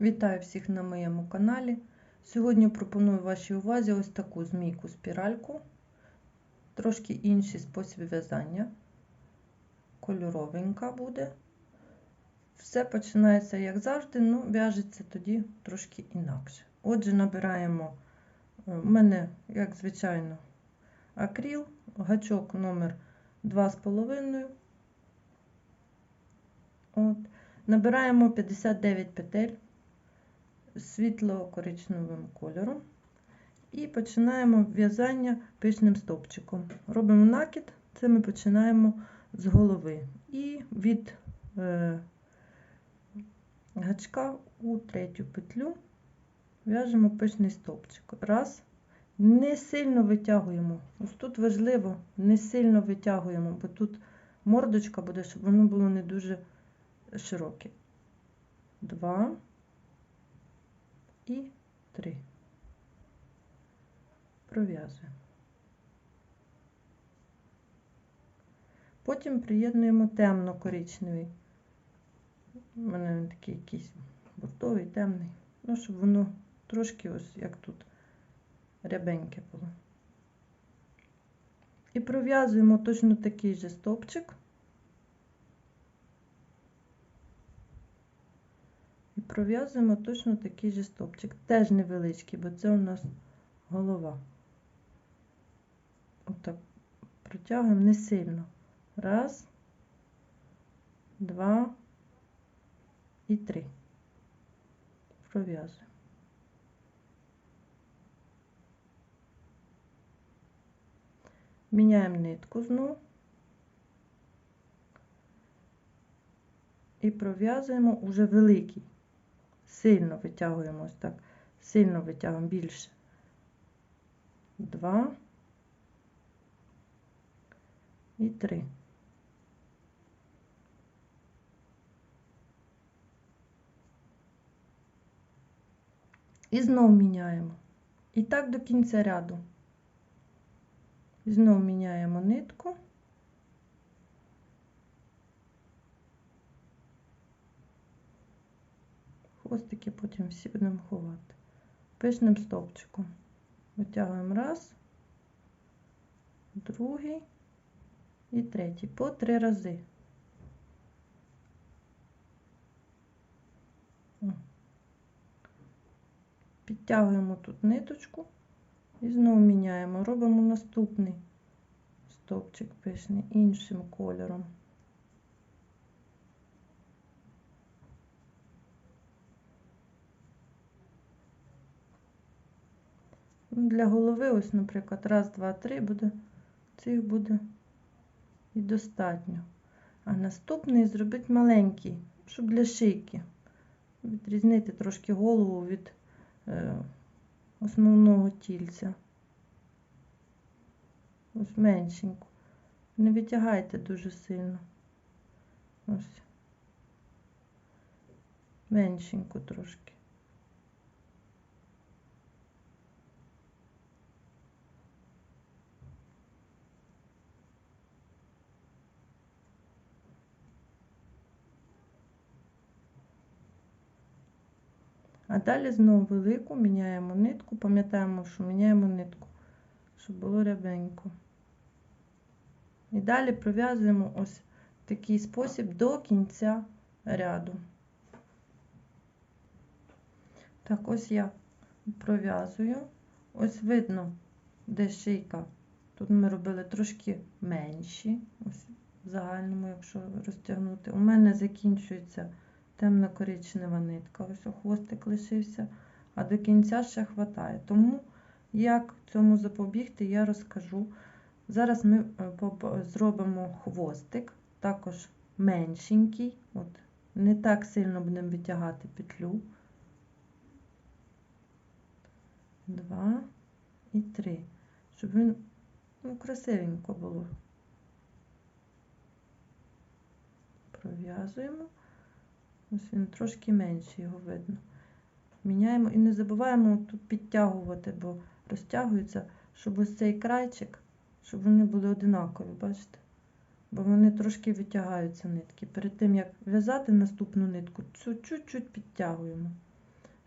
Вітаю всіх на моєму каналі. Сьогодні пропоную вашій увазі ось таку змійку спіральку, трошки інший спосіб в'язання. Кольоровенька буде. Все починається, як завжди, ну, в'яжеться тоді трошки інакше. Отже, набираємо у мене, як звичайно, акріл, гачок номер 2,5. От. Набираємо 59 петель світло-коричневим кольором і починаємо в'язання пишним стовпчиком. Робимо накид, це ми починаємо з голови. І від е, гачка у третю петлю в'яжемо пишний стовпчик. Раз. Не сильно витягуємо. Ось тут важливо, не сильно витягуємо, бо тут мордочка буде, щоб воно було не дуже широке. Два і три. Пров'язуємо. Потім приєднуємо темно-коричневий. У мене він такий якийсь бордовий, темний. Ну, щоб воно трошки ось як тут рябеньке було. І пров'язуємо точно такий же стовпчик. Пров'язуємо точно такий же стовпчик. Теж невеличкий, бо це у нас голова. Отак протягуємо не сильно. Раз, два і три. Пров'язуємо. Міняємо нитку знову і пров'язуємо уже великий. Сильно витягуємо ось так, сильно витягуємо більше. Два і три. І знову міняємо. І так до кінця ряду. Знову міняємо нитку. Хвостики потім всі будемо ховати. Пишним стовпчиком. Витягуємо раз, другий і третій. По три рази. Підтягуємо тут ниточку і знову міняємо. Робимо наступний стовпчик пишний іншим кольором. Для голови, ось, наприклад, раз, два, три буде, цих буде і достатньо. А наступний зробити маленький, щоб для шийки. Відрізнити трошки голову від е, основного тільця. Ось меншеньку. Не витягайте дуже сильно. Ось. Меншеньку трошки. А далі знову велику міняємо нитку, пам'ятаємо, що міняємо нитку, щоб було рябенько. І далі пров'язуємо ось такий спосіб до кінця ряду. Так, ось я пров'язую. Ось видно, де шийка. Тут ми робили трошки менші, ось в загальному, якщо розтягнути. У мене закінчується темно-коричнева нитка. Ось хвостик лишився, а до кінця ще хватає. Тому, як цьому запобігти, я розкажу. Зараз ми е, зробимо хвостик, також меншенький. От, Не так сильно будемо витягати петлю. Два і три. Щоб він ну, красивенько було. Пров'язуємо. Ось він трошки менший, його видно. Міняємо і не забуваємо тут підтягувати, бо розтягується, щоб ось цей крайчик, щоб вони були одинакові, бачите? Бо вони трошки витягаються нитки. Перед тим, як в'язати наступну нитку, чуть-чуть підтягуємо.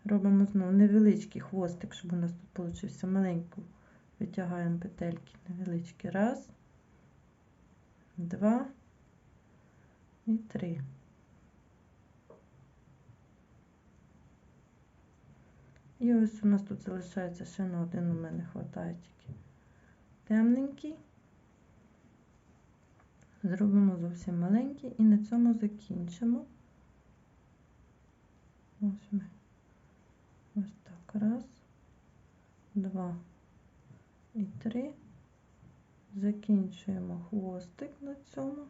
Робимо знову невеличкий хвостик, щоб у нас тут получився маленький. Витягаємо петельки невеличкі. Раз, два і три. І ось у нас тут залишається ще на один у мене хватає тільки темненький. Зробимо зовсім маленький і на цьому закінчимо. Ось ми. Ось так. Раз, два і три. Закінчуємо хвостик на цьому.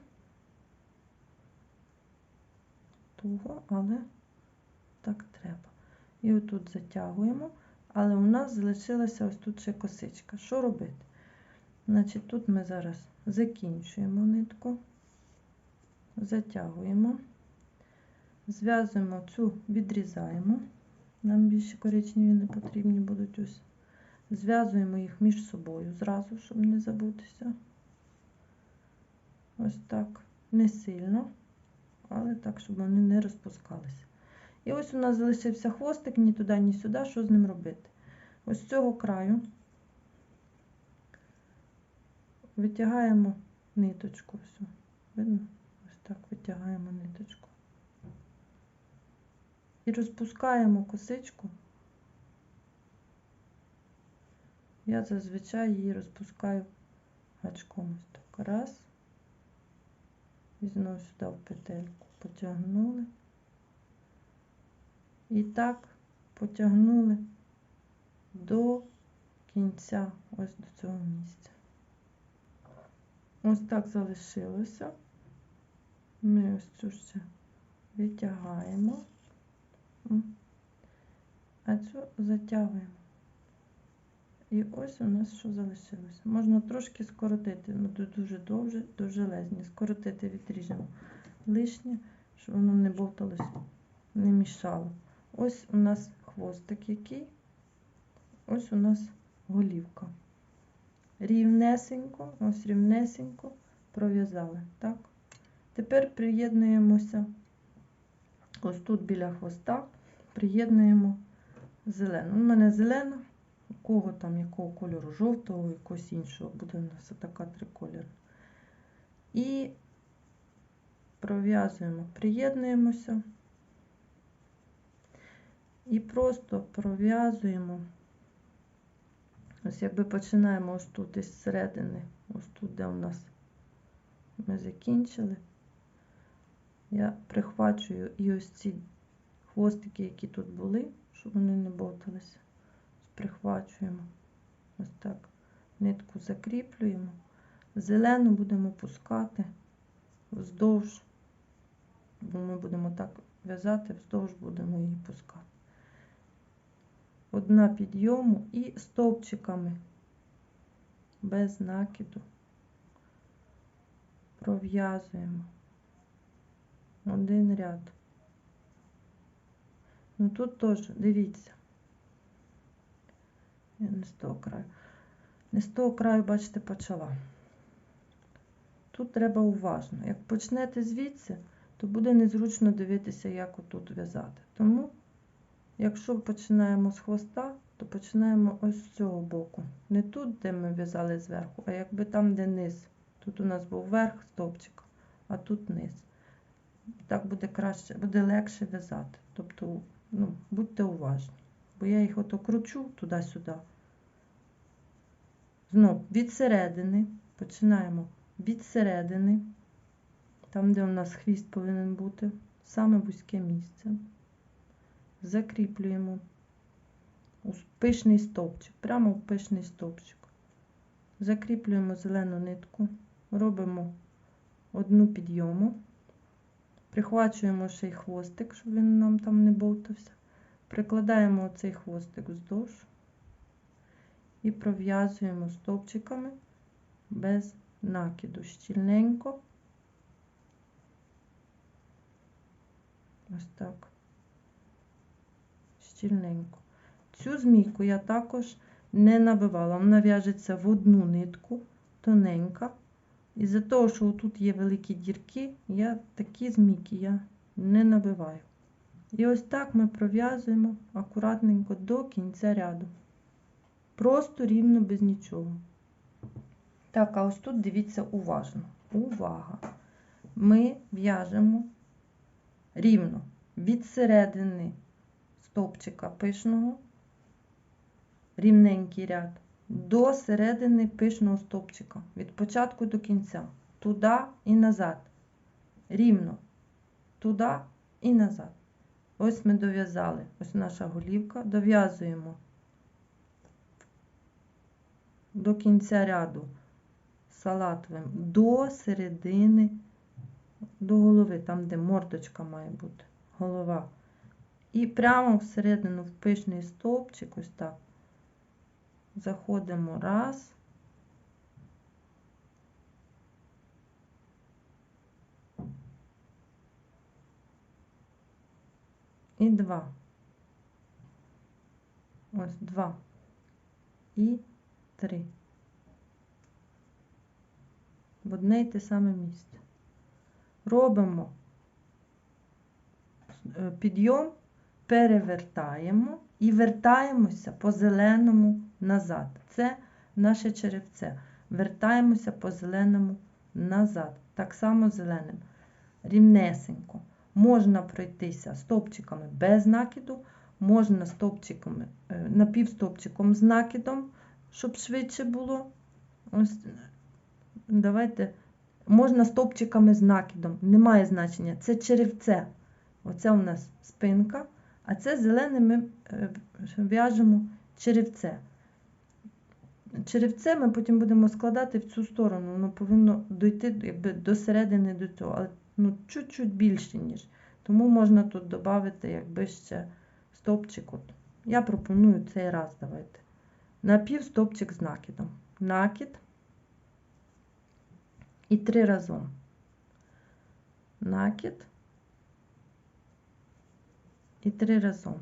Туго, але так треба. І отут затягуємо, але у нас залишилася ось тут ще косичка. Що робити? Значить, тут ми зараз закінчуємо нитку, затягуємо, зв'язуємо цю, відрізаємо. Нам більше коричневі не потрібні будуть ось. Зв'язуємо їх між собою зразу, щоб не забутися. Ось так. Не сильно, але так, щоб вони не розпускалися. І ось у нас залишився хвостик, ні туди, ні сюди. Що з ним робити? Ось з цього краю витягаємо ниточку. Все. Видно? Ось так витягаємо ниточку. І розпускаємо косичку. Я зазвичай її розпускаю гачком. Ось так. Раз. І знову сюди в петельку потягнули. І так потягнули до кінця, ось до цього місця. Ось так залишилося. Ми ось цю ще витягаємо, а цю затягуємо. І ось у нас що залишилося. Можна трошки скоротити, ну дуже довже, дуже лезні. Скоротити відріжемо лишнє, щоб воно не болталось, не мішало. Ось у нас хвостик який, ось у нас голівка. Рівнесенько, ось рівнесенько пров'язали. так? Тепер приєднуємося, ось тут біля хвоста, приєднуємо зелену. У мене зелена, у кого там якого кольору, жовтого, якогось іншого, буде у нас така три кольори. І пров'язуємо, приєднуємося. І просто пров'язуємо, ось якби починаємо ось тут із середини, ось тут, де у нас ми закінчили. Я прихвачую і ось ці хвостики, які тут були, щоб вони не болталися. Прихвачуємо. Ось так, нитку закріплюємо, зелену будемо пускати вздовж, бо ми будемо так в'язати, вздовж будемо її пускати одна підйому і стовпчиками без накиду пров'язуємо один ряд. Ну тут теж, дивіться, я не з того краю. Не з того краю, бачите, почала. Тут треба уважно. Як почнете звідси, то буде незручно дивитися, як отут в'язати. Тому Якщо починаємо з хвоста, то починаємо ось з цього боку. Не тут, де ми в'язали зверху, а якби там, де низ. Тут у нас був верх стовпчик, а тут низ. Так буде краще, буде легше в'язати. Тобто, ну, будьте уважні. Бо я їх ото кручу туди-сюди. Знов від середини, починаємо від середини, там, де у нас хвіст повинен бути, саме вузьке місце закріплюємо у пишний стовпчик, прямо в пишний стовпчик. Закріплюємо зелену нитку, робимо одну підйому, прихвачуємо ще й хвостик, щоб він нам там не болтався. Прикладаємо оцей хвостик вздовж і пров'язуємо стовпчиками без накиду щільненько. Ось так щільненько. Цю змійку я також не набивала. Вона в'яжеться в одну нитку, тоненька. І за того, що тут є великі дірки, я такі змійки я не набиваю. І ось так ми пров'язуємо акуратненько до кінця ряду. Просто рівно без нічого. Так, а ось тут дивіться уважно. Увага! Ми в'яжемо рівно від середини стовпчика пишного, рівненький ряд, до середини пишного стовпчика. Від початку до кінця. Туди і назад. Рівно. Туди і назад. Ось ми дов'язали. Ось наша голівка. Дов'язуємо до кінця ряду салатовим до середини, до голови, там, де мордочка має бути, голова. І прямо всередину в пишний стовпчик, ось так. Заходимо раз. І два. Ось два. І три. В одне й те саме місце. Робимо е, підйом, перевертаємо і вертаємося по зеленому назад. Це наше черевце. Вертаємося по зеленому назад. Так само зеленим. Рівнесенько. Можна пройтися стовпчиками без накиду, можна стовпчиками, е, напівстовпчиком з накидом, щоб швидше було. Ось, давайте, можна стовпчиками з накидом, немає значення. Це черевце. Оце у нас спинка, а це зелене ми е, в'яжемо черевце. Черевце ми потім будемо складати в цю сторону. Воно повинно дойти якби, до середини до цього, але ну, чуть-чуть більше, ніж. Тому можна тут додати, якби ще стовпчик. От. Я пропоную цей раз давайте. Напів стовпчик з накидом. Накид і три разом. Накид і три разом.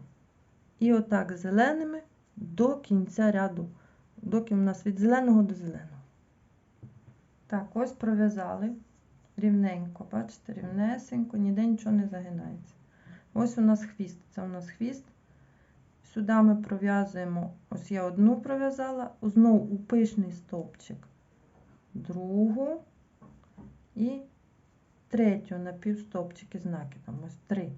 І отак зеленими до кінця ряду, доки у нас від зеленого до зеленого. Так, ось пров'язали рівненько, бачите, рівнесенько, ніде нічого не загинається. Ось у нас хвіст. Це у нас хвіст. Сюди ми пров'язуємо, ось я одну пров'язала, знову у пишний стовпчик, другу і третю напівстовпчики з накидом. Ось три.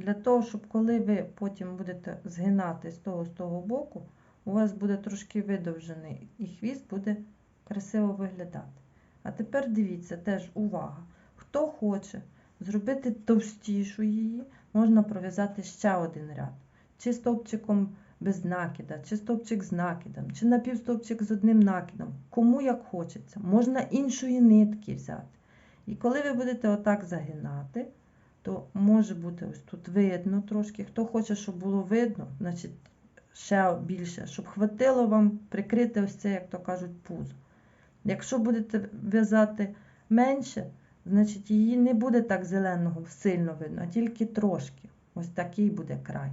Для того, щоб коли ви потім будете згинати з того з того боку, у вас буде трошки видовжений і хвіст буде красиво виглядати. А тепер дивіться, теж увага. Хто хоче зробити товстішу її, можна пров'язати ще один ряд. Чи стовпчиком без накида, чи стовпчик з накидом, чи напівстовпчик з одним накидом. Кому як хочеться. Можна іншої нитки взяти. І коли ви будете отак загинати, то може бути ось тут видно трошки. Хто хоче, щоб було видно, значить ще більше, щоб хватило вам прикрити ось це, як то кажуть, пузо. Якщо будете в'язати менше, значить її не буде так зеленого сильно видно, а тільки трошки. Ось такий буде край.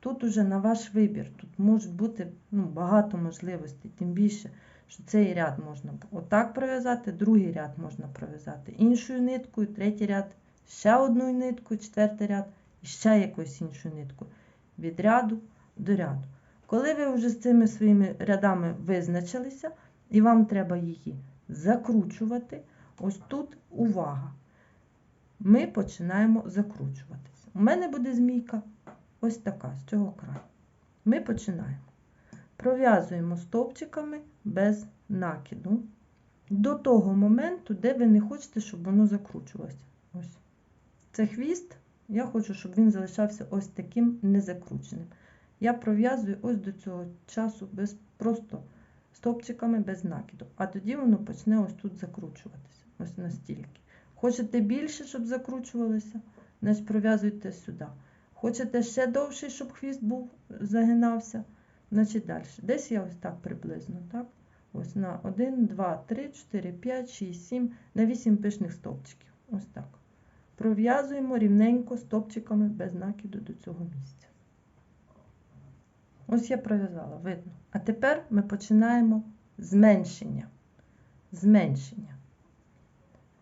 Тут уже на ваш вибір, тут може бути ну, багато можливостей, тим більше, що цей ряд можна отак пров'язати, другий ряд можна пров'язати іншою ниткою, третій ряд ще одною ниткою, четвертий ряд і ще якоюсь іншою ниткою. Від ряду до ряду. Коли ви вже з цими своїми рядами визначилися, і вам треба її закручувати. Ось тут увага. Ми починаємо закручуватися. У мене буде змійка ось така, з цього краю. Ми починаємо. Пров'язуємо стовпчиками без накиду до того моменту, де ви не хочете, щоб воно закручувалося. Ось. Це хвіст, я хочу, щоб він залишався ось таким незакрученим. Я пров'язую ось до цього часу без просто стовпчиками без накиду. А тоді воно почне ось тут закручуватися. Ось настільки. Хочете більше, щоб закручувалося, значить пров'язуйте сюди. Хочете ще довший, щоб хвіст був, загинався, значить далі. Десь я ось так приблизно. так? Ось на 1, 2, 3, 4, 5, 6, 7, на 8 пишних стовпчиків. Ось так. Пров'язуємо рівненько стовпчиками без накиду до цього місця. Ось я пров'язала, видно. А тепер ми починаємо зменшення. Зменшення.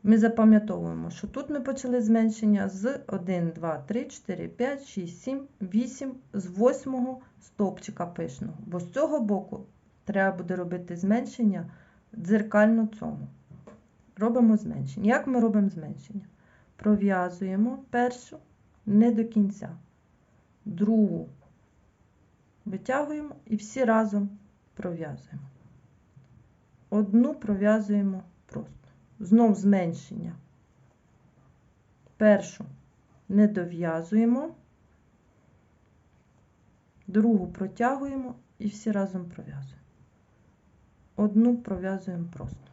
Ми запам'ятовуємо, що тут ми почали зменшення з 1, 2, 3, 4, 5, 6, 7, 8, з 8 стовпчика пишного. Бо з цього боку треба буде робити зменшення дзеркально цьому. Робимо зменшення. Як ми робимо зменшення? Пров'язуємо першу не до кінця, другу витягуємо і всі разом пров'язуємо. Одну пров'язуємо просто. Знов зменшення. Першу не дов'язуємо, другу протягуємо і всі разом пров'язуємо. Одну пров'язуємо просто.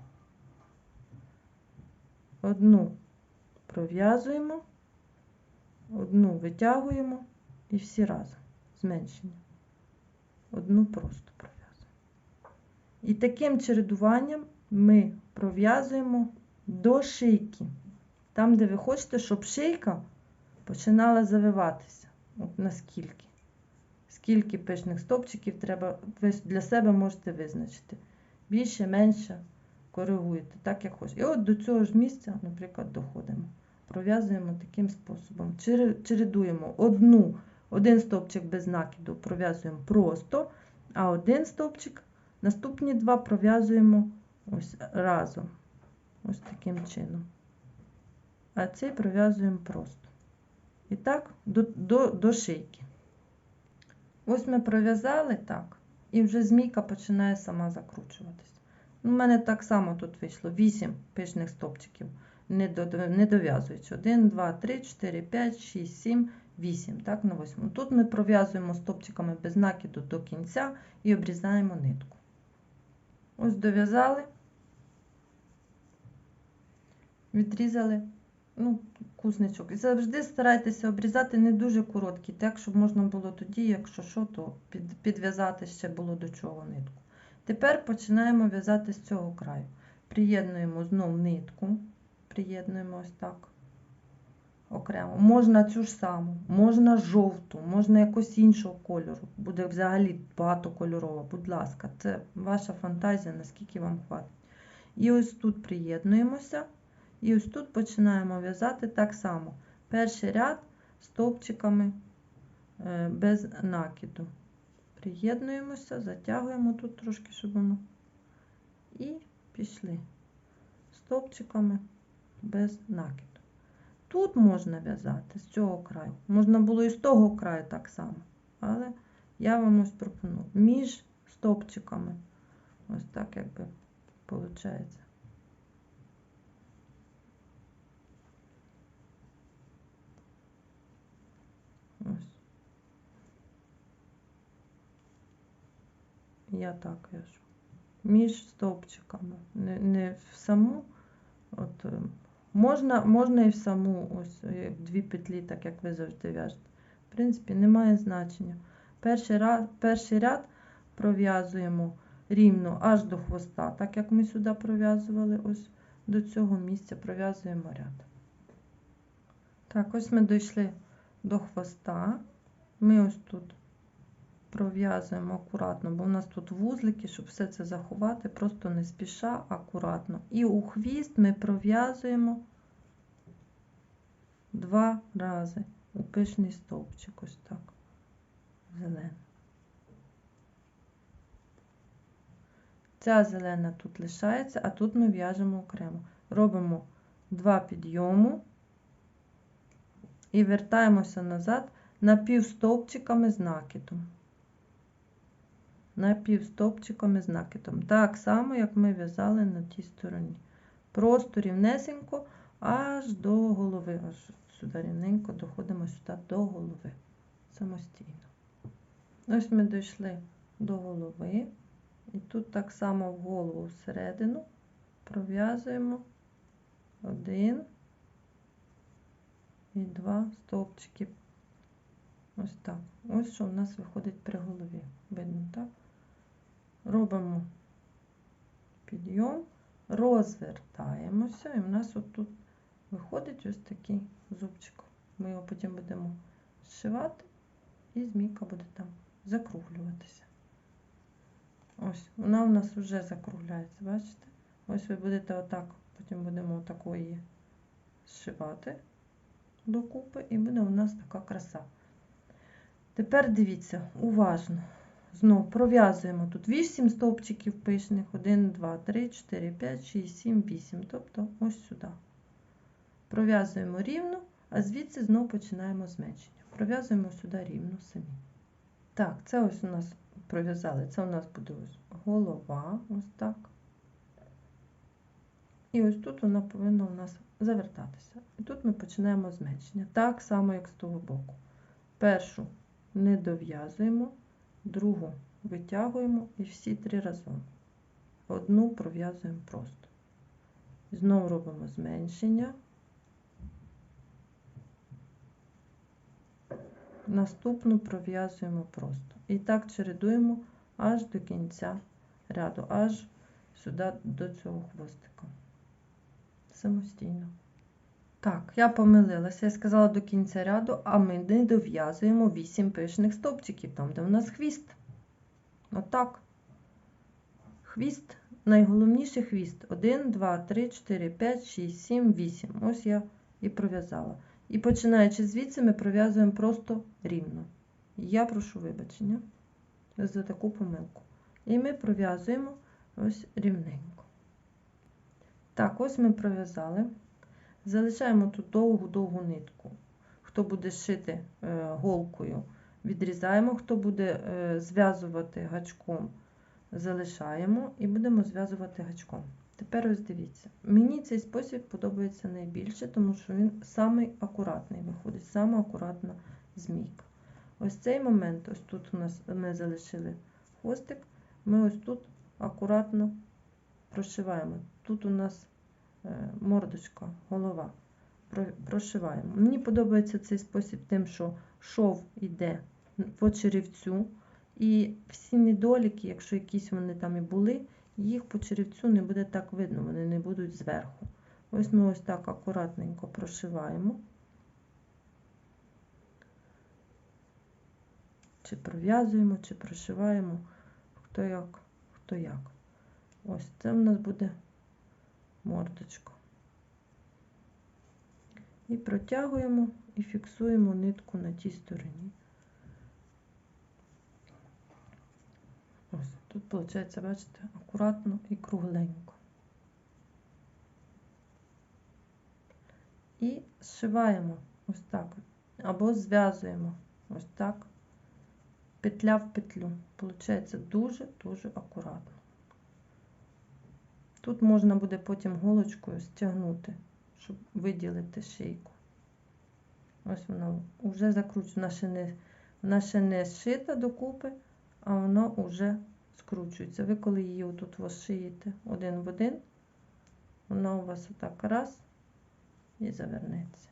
Одну пров'язуємо, одну витягуємо і всі разом. Зменшення. Одну просто пров'язуємо. І таким чередуванням ми пров'язуємо до шийки. Там, де ви хочете, щоб шийка починала завиватися. От наскільки. Скільки пишних стовпчиків треба, ви для себе можете визначити. Більше, менше коригуєте, так як хочете. І от до цього ж місця, наприклад, доходимо. Пров'язуємо таким способом. Чередуємо одну, один стовпчик без накиду пров'язуємо просто, а один стовпчик, наступні два пров'язуємо ось разом. Ось таким чином. А цей пров'язуємо просто. І так, до, до, до шийки. Ось ми пров'язали так, і вже змійка починає сама закручуватись. У мене так само тут вийшло 8 пишних стопчиків, не, до, не дов'язуючи. 1, 2, 3, 4, 5, 6, 7, 8. Так, на 8. Тут ми пров'язуємо стопчиками без накиду до кінця і обрізаємо нитку. Ось дов'язали, відрізали ну, кузничок. І завжди старайтеся обрізати не дуже короткі, так, щоб можна було тоді, якщо що, то під, підв'язати ще було до чого нитку. Тепер починаємо в'язати з цього краю. Приєднуємо знову нитку, приєднуємо ось так окремо. Можна цю ж саму, можна жовту, можна якось іншого кольору. Буде взагалі багатокольорова, будь ласка, це ваша фантазія, наскільки вам хватить. І ось тут приєднуємося. І ось тут починаємо в'язати так само. Перший ряд стовпчиками е, без накиду. Приєднуємося, затягуємо тут трошки, щоб воно. І пішли стовпчиками без накиду. Тут можна в'язати з цього краю. Можна було і з того краю так само. Але я вам ось пропоную між стовпчиками. Ось так, якби виходить. Ось. Я так в'яжу. Між стовпчиками. Не, не в саму. От, Можна можна і в саму ось дві петлі, так як ви завжди в'яжете. В принципі, немає значення. Перший, раз, перший ряд пров'язуємо рівно аж до хвоста, так як ми сюди пров'язували, ось до цього місця пров'язуємо ряд. Так, ось ми дійшли до хвоста. Ми ось тут пров'язуємо акуратно, бо у нас тут вузлики, щоб все це заховати, просто не спіша, акуратно. І у хвіст ми пров'язуємо два рази у пишний стовпчик, ось так, зелений. Ця зелена тут лишається, а тут ми в'яжемо окремо. Робимо два підйому і вертаємося назад напівстовпчиками з накидом. Напівстовпчиками з накидом. Так само, як ми в'язали на тій стороні. Просто рівнесенько аж до голови. Аж сюди рівненько доходимо сюди до голови. Самостійно. Ось ми дійшли до голови. І тут так само в голову всередину пров'язуємо один і два стовпчики. Ось так. Ось що в нас виходить при голові. Видно, так? Робимо підйом, розвертаємося, і в нас отут виходить ось такий зубчик. Ми його потім будемо зшивати, і змійка буде там закруглюватися. Ось, вона у нас вже закругляється, бачите? Ось ви будете отак Потім будемо такої зшивати докупи, і буде у нас така краса. Тепер дивіться, уважно. Знову пров'язуємо тут 8 стовпчиків пишних, 1, 2, 3, 4, 5, 6, 7, 8, тобто ось сюди. Пров'язуємо рівно, а звідси знову починаємо зменшення. Пров'язуємо сюди рівно самі. Так, це ось у нас пров'язали. Це у нас буде ось голова, ось так. І ось тут вона повинна у нас завертатися. І тут ми починаємо зменшення. Так само, як з того боку. Першу не дов'язуємо, другу витягуємо і всі три разом. Одну пров'язуємо просто. Знову робимо зменшення. Наступну пров'язуємо просто. І так чередуємо аж до кінця ряду, аж сюди до цього хвостика. Самостійно. Так, я помилилася, я сказала до кінця ряду, а ми не дов'язуємо 8 пишних стовпчиків, там, де в нас хвіст. Отак. Хвіст, найголовніше хвіст. 1, 2, 3, 4, 5, 6, 7, 8. Ось я і пров'язала. І починаючи звідси, ми пров'язуємо просто рівно. Я прошу вибачення за таку помилку. І ми пров'язуємо ось рівненько. Так, ось ми пров'язали. Залишаємо тут довгу-довгу нитку. Хто буде шити е, голкою, відрізаємо, хто буде е, зв'язувати гачком, залишаємо і будемо зв'язувати гачком. Тепер ось дивіться. Мені цей спосіб подобається найбільше, тому що він самий акуратний виходить, сама акуратна змійка. Ось цей момент, ось тут у нас ми залишили хвостик, ми ось тут акуратно прошиваємо. Тут у нас мордочка, голова. Прошиваємо. Мені подобається цей спосіб тим, що шов йде по черевцю, і всі недоліки, якщо якісь вони там і були, їх по черевцю не буде так видно, вони не будуть зверху. Ось ми ось так акуратненько прошиваємо. Чи пров'язуємо, чи прошиваємо, хто як, хто як. Ось це в нас буде мордочка. І протягуємо і фіксуємо нитку на тій стороні. Ось, тут, виходить, бачите, акуратно і кругленько. І зшиваємо ось так, або зв'язуємо ось так, петля в петлю. Получається дуже-дуже акуратно. Тут можна буде потім голочкою стягнути, щоб виділити шийку. Ось вона вже не, вона ще не зшита докупи, а воно вже скручується. Ви коли її отут шиєте один в один, вона у вас отак раз і завернеться.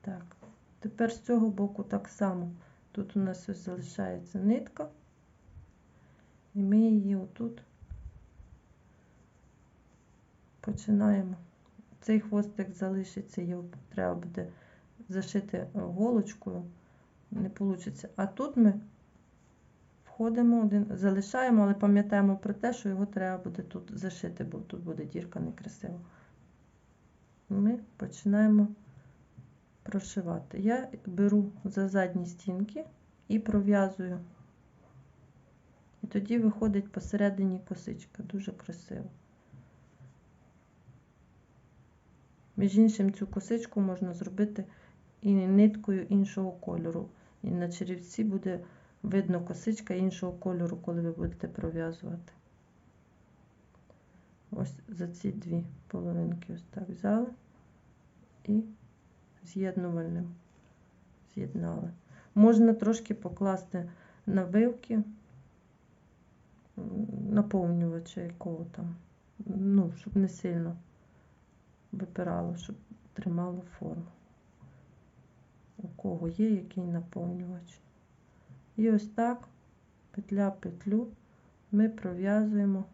Так, тепер з цього боку так само. Тут у нас ось залишається нитка, і ми її отут починаємо. Цей хвостик залишиться, його треба буде зашити голочкою не вийде. А тут ми входимо один, залишаємо, але пам'ятаємо про те, що його треба буде тут зашити, бо тут буде дірка некрасива. Ми починаємо прошивати. Я беру за задні стінки і пров'язую. І тоді виходить посередині косичка. Дуже красиво. Між іншим, цю косичку можна зробити і ниткою іншого кольору. І на черівці буде видно косичка іншого кольору, коли ви будете пров'язувати. Ось за ці дві половинки ось так взяли і з'єднувальним з'єднали. Можна трошки покласти навивки, наповнювача якого там, ну, щоб не сильно випирало, щоб тримало форму у кого є який наповнювач. І ось так, петля петлю ми пров'язуємо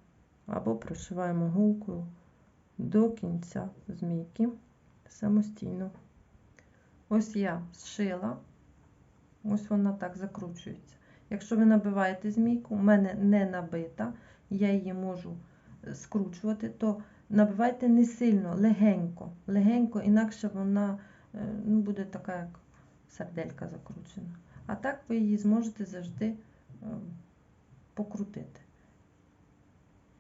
або прошиваємо гулкою до кінця змійки самостійно. Ось я зшила, ось вона так закручується. Якщо ви набиваєте змійку, у мене не набита, я її можу скручувати, то набивайте не сильно, легенько, легенько, інакше вона е, ну, буде така, як сарделька закручена. А так ви її зможете завжди е, покрутити.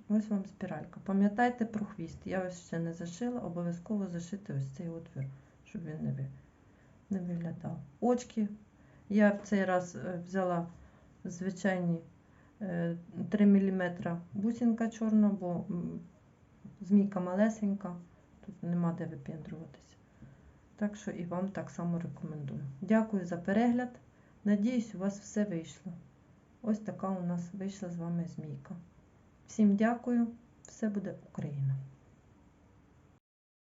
Ось вам спіралька. Пам'ятайте про хвіст. Я ось ще не зашила, обов'язково зашити ось цей отвір, щоб він не, виглядав. Очки. Я в цей раз е, взяла звичайні е, 3 мм бусинка чорна, бо змійка малесенька, тут нема де випендруватися. Так що і вам так само рекомендую. Дякую за перегляд. Надіюсь, у вас все вийшло. Ось така у нас вийшла з вами змійка. Всім дякую. Все буде Україна!